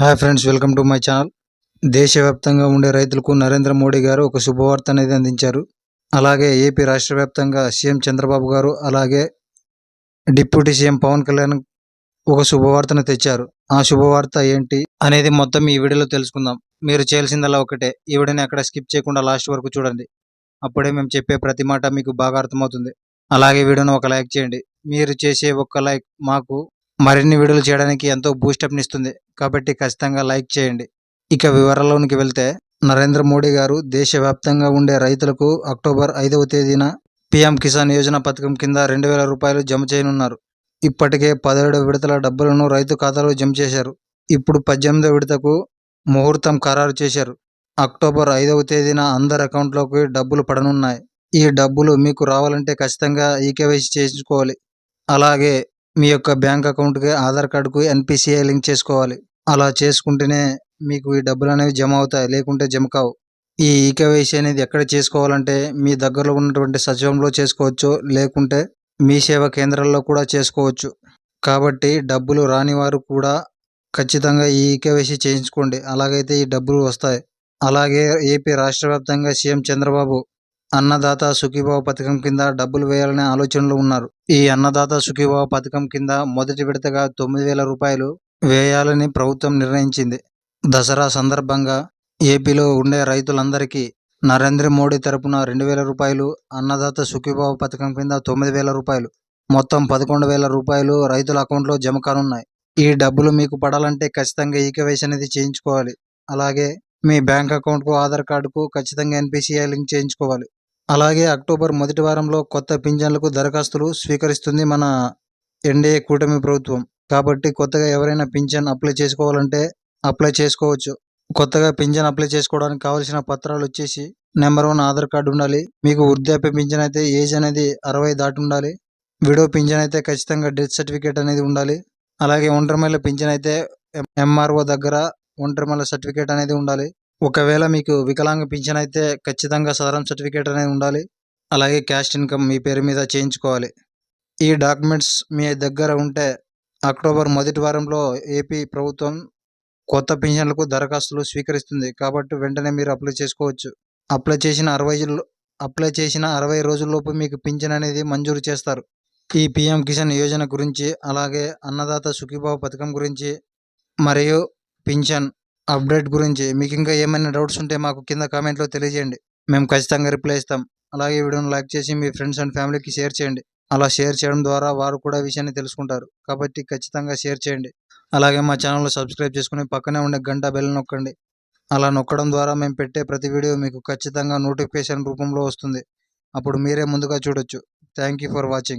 Hi friends welcome to my channel. దేశవ్యాప్తంగా ఉండే రైతులకు నరేంద్ర మోడీ గారు ఒక శుభవార్త అనేది అందించారు. అలాగే ఏపీ రాష్ట్ర వ్యాప్తంగా సీఎం చంద్రబాబు గారు అలాగే డిప్యూటీ సీఎం పవన్ కళ్యాణ్ ఒక శుభవార్తను తెచ్చారు. ఆ శుభవార్త ఏంటి అనేది మొత్తం ఈ వీడియోలో తెలుసుకుందాం. మీరు చేయాల్సిందల్లా ఒకటే. ఈ వీడియోని అక్కడ స్కిప్ చేయకుండా లాస్ట్ వరకు చూడండి. అప్పుడే మేము చెప్పే ప్రతి మాట మీకు బాగా అర్థమవుతుంది. అలాగే వీడియోను ఒక లైక్ చేయండి. మీరు చేసే ఒక్క లైక్ మాకు మరిన్ని వీడియోలు చేయడానికి ఎంతో బూస్టప్నిస్తుంది కాబట్టి ఖచ్చితంగా లైక్ చేయండి. ఇక వివరాల్లోనికి వెళ్తే నరేంద్ర మోడీ గారు దేశవ్యాప్తంగా ఉండే రైతులకు అక్టోబర్ ఐదవ తేదీన పీఎం కిసాన్ యోజన పథకం కింద రెండు వేల రూపాయలు జమ చేయనున్నారు. ఇప్పటికే పదిహేడు విడతల డబ్బులను రైతు ఖాతాలో జమ చేశారు. ఇప్పుడు పద్దెనిమిదవ విడతకు ముహూర్తం ఖరారు చేశారు. అక్టోబర్ ఐదవ తేదీన అందరి అకౌంట్లోకి డబ్బులు పడనున్నాయి. ఈ డబ్బులు మీకు రావాలంటే ఖచ్చితంగా ఈకేవైసీ చేయించుకోవాలి. అలాగే మీ యొక్క బ్యాంక్ అకౌంట్కి ఆధార్ కార్డుకు ఎన్పిసిఐ లింక్ చేసుకోవాలి. అలా చేసుకుంటేనే మీకు ఈ డబ్బులు అనేవి జమ అవుతాయి లేకుంటే జమ కావు. ఈ ఈకేవైసీ అనేది ఎక్కడ చేసుకోవాలంటే మీ దగ్గరలో ఉన్నటువంటి సచివంలో చేసుకోవచ్చు లేకుంటే మీ సేవా కేంద్రాల్లో కూడా చేసుకోవచ్చు. కాబట్టి డబ్బులు రాని వారు కూడా ఖచ్చితంగా ఈ ఈకేవైసీ చేయించుకోండి. అలాగైతే ఈ డబ్బులు వస్తాయి. అలాగే ఏపీ రాష్ట్ర వ్యాప్తంగా సీఎం చంద్రబాబు అన్నదాత సుఖీభావ పథకం కింద డబ్బులు వేయాలనే ఆలోచనలో ఉన్నారు. ఈ అన్నదాత సుఖీభావ పథకం కింద మొదటి విడతగా తొమ్మిది వేల రూపాయలు వేయాలని ప్రభుత్వం నిర్ణయించింది. దసరా సందర్భంగా ఏపీలో ఉండే రైతులందరికీ నరేంద్ర మోడీ తరపున రెండు వేల రూపాయలు అన్నదాత సుఖీభావ పథకం కింద తొమ్మిది వేల రూపాయలు మొత్తం పదకొండు వేల రూపాయలు రైతుల అకౌంట్లో జమ కానున్నాయి. ఈ డబ్బులు మీకు పడాలంటే ఖచ్చితంగా ఈకేవైసీ అనేది చేయించుకోవాలి. అలాగే మీ బ్యాంక్ అకౌంట్కు ఆధార్ కార్డుకు ఖచ్చితంగా ఎన్పిసిఐ లింక్ చేయించుకోవాలి. అలాగే అక్టోబర్ మొదటి వారంలో కొత్త పింఛన్లకు దరఖాస్తులు స్వీకరిస్తుంది మన ఎన్డీఏ కూటమి ప్రభుత్వం. కాబట్టి కొత్తగా ఎవరైనా పింఛన్ అప్లై చేసుకోవాలంటే అప్లై చేసుకోవచ్చు. కొత్తగా పింఛన్ అప్లై చేసుకోవడానికి కావాల్సిన పత్రాలు వచ్చేసి నెంబర్ వన్ ఆధార్ కార్డు ఉండాలి. మీకు వృద్ధాప్య పింఛన్ అయితే ఏజ్ అనేది అరవై దాటి ఉండాలి. విడో పింఛన్ అయితే ఖచ్చితంగా డెత్ సర్టిఫికేట్ అనేది ఉండాలి. అలాగే ఒంటరిమల్ల పింఛన్ అయితే ఎంఆర్ఓ దగ్గర ఒంటరిమల్ల సర్టిఫికేట్ అనేది ఉండాలి. ఒకవేళ మీకు వికలాంగ పింఛన్ అయితే ఖచ్చితంగా సదరం సర్టిఫికేట్ అనేది ఉండాలి. అలాగే క్యాస్ట్ ఇన్కమ్ మీ పేరు మీద చేయించుకోవాలి. ఈ డాక్యుమెంట్స్ మీ దగ్గర ఉంటే అక్టోబర్ మొదటి వారంలో ఏపీ ప్రభుత్వం కొత్త పింఛన్లకు దరఖాస్తులు స్వీకరిస్తుంది. కాబట్టి వెంటనే మీరు అప్లై చేసుకోవచ్చు. అప్లై చేసిన అరవై అప్లై చేసిన అరవై రోజుల్లోపు మీకు పింఛన్ అనేది మంజూరు చేస్తారు. ఈ పిఎం కిసాన్ యోజన గురించి అలాగే అన్నదాత సుఖీభావ పథకం గురించి మరియు పింఛన్ అప్డేట్ గురించి మీకు ఇంకా ఏమైనా డౌట్స్ ఉంటే మాకు కింద కామెంట్లో తెలియజేయండి. మేము ఖచ్చితంగా రిప్లై ఇస్తాం. అలాగే వీడియోని లైక్ చేసి మీ ఫ్రెండ్స్ అండ్ ఫ్యామిలీకి షేర్ చేయండి. అలా షేర్ చేయడం ద్వారా వారు కూడా విషయాన్ని తెలుసుకుంటారు. కాబట్టి ఖచ్చితంగా షేర్ చేయండి. అలాగే మా ఛానల్ను సబ్స్క్రైబ్ చేసుకుని పక్కనే ఉండే గంట బెల్ నొక్కండి. అలా నొక్కడం ద్వారా మేము పెట్టే ప్రతి వీడియో మీకు ఖచ్చితంగా నోటిఫికేషన్ రూపంలో వస్తుంది. అప్పుడు మీరే ముందుగా చూడొచ్చు. Thank you for watching.